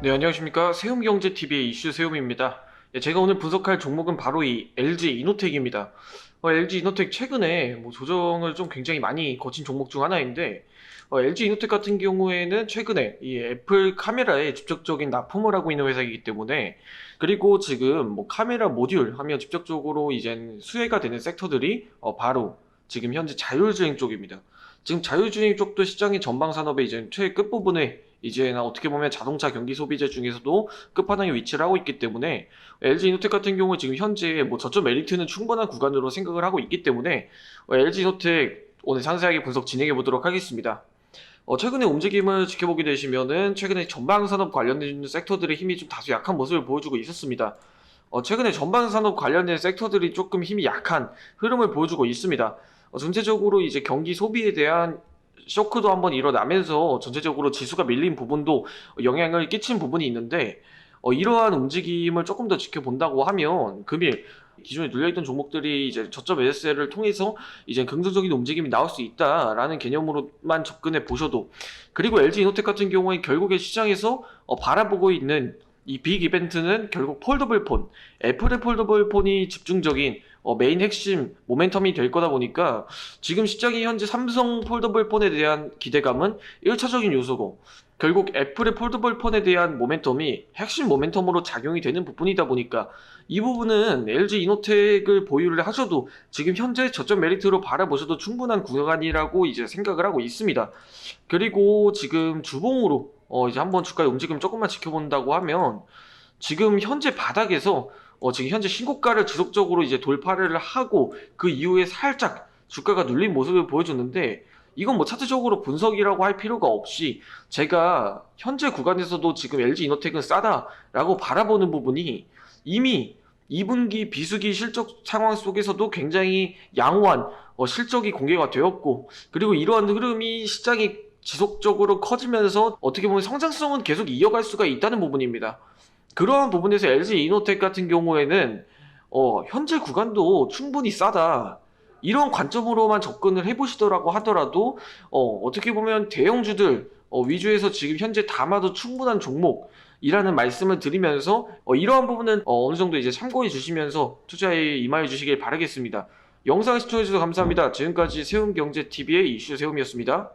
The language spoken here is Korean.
네, 안녕하십니까. 세움경제TV의 이슈 세움입니다. 예, 제가 오늘 분석할 종목은 바로 이 LG 이노텍입니다. 어, LG 이노텍 최근에 뭐 조정을 좀 굉장히 많이 거친 종목 중 하나인데, 어, LG 이노텍 같은 경우에는 최근에 이 애플 카메라에 직접적인 납품을 하고 있는 회사이기 때문에, 그리고 지금 뭐 카메라 모듈 하면 직접적으로 이젠 수혜가 되는 섹터들이 어, 바로 지금 현재 자율주행 쪽입니다. 지금 자율주행 쪽도 시장의 전방 산업의 이제 최 끝부분에 이제는 어떻게 보면 자동차 경기 소비재 중에서도 끝판왕에 위치를 하고 있기 때문에 LG 이노텍 같은 경우 지금 현재 뭐 저점 메리트는 충분한 구간으로 생각을 하고 있기 때문에 어, LG 이노텍 오늘 상세하게 분석 진행해 보도록 하겠습니다. 어, 최근에 움직임을 지켜보게 되시면은 최근에 전방 산업 관련된 섹터들의 힘이 좀 다소 약한 모습을 보여주고 있었습니다. 어, 최근에 전방 산업 관련된 섹터들이 조금 힘이 약한 흐름을 보여주고 있습니다. 어, 전체적으로 이제 경기 소비에 대한 쇼크도 한번 일어나면서 전체적으로 지수가 밀린 부분도 영향을 끼친 부분이 있는데 어, 이러한 움직임을 조금 더 지켜본다고 하면 금일 기존에 눌려있던 종목들이 이제 저점 SL을 통해서 이제 긍정적인 움직임이 나올 수 있다라는 개념으로만 접근해 보셔도 그리고 LG 이노텍 같은 경우에 결국에 시장에서 어, 바라보고 있는 이 빅 이벤트는 결국 폴더블 폰, 애플의 폴더블 폰이 집중적인 어, 메인 핵심 모멘텀이 될 거다 보니까 지금 시장이 현재 삼성 폴더블 폰에 대한 기대감은 1차적인 요소고 결국 애플의 폴더블 폰에 대한 모멘텀이 핵심 모멘텀으로 작용이 되는 부분이다 보니까 이 부분은 LG 이노텍을 보유를 하셔도 지금 현재 저점 메리트로 바라보셔도 충분한 구간이라고 이제 생각을 하고 있습니다. 그리고 지금 주봉으로 어 이제 한번 주가의 움직임 조금만 지켜본다고 하면 지금 현재 바닥에서 어 지금 현재 신고가를 지속적으로 이제 돌파를 하고 그 이후에 살짝 주가가 눌린 모습을 보여줬는데 이건 뭐 차트적으로 분석이라고 할 필요가 없이 제가 현재 구간에서도 지금 LG 이노텍은 싸다라고 바라보는 부분이 이미 2분기 비수기 실적 상황 속에서도 굉장히 양호한 어, 실적이 공개가 되었고 그리고 이러한 흐름이 시장이 지속적으로 커지면서 어떻게 보면 성장성은 계속 이어갈 수가 있다는 부분입니다. 그러한 부분에서 LG 이노텍 같은 경우에는 어, 현재 구간도 충분히 싸다. 이런 관점으로만 접근을 해보시더라고 하더라도 어, 어떻게 보면 대형주들 어, 위주에서 지금 현재 담아도 충분한 종목이라는 말씀을 드리면서 어, 이러한 부분은 어, 느 정도 이제 참고해 주시면서 투자에 임하여 주시길 바라겠습니다. 영상 시청해주셔서 감사합니다. 지금까지 세움경제TV의 이슈 세움이었습니다.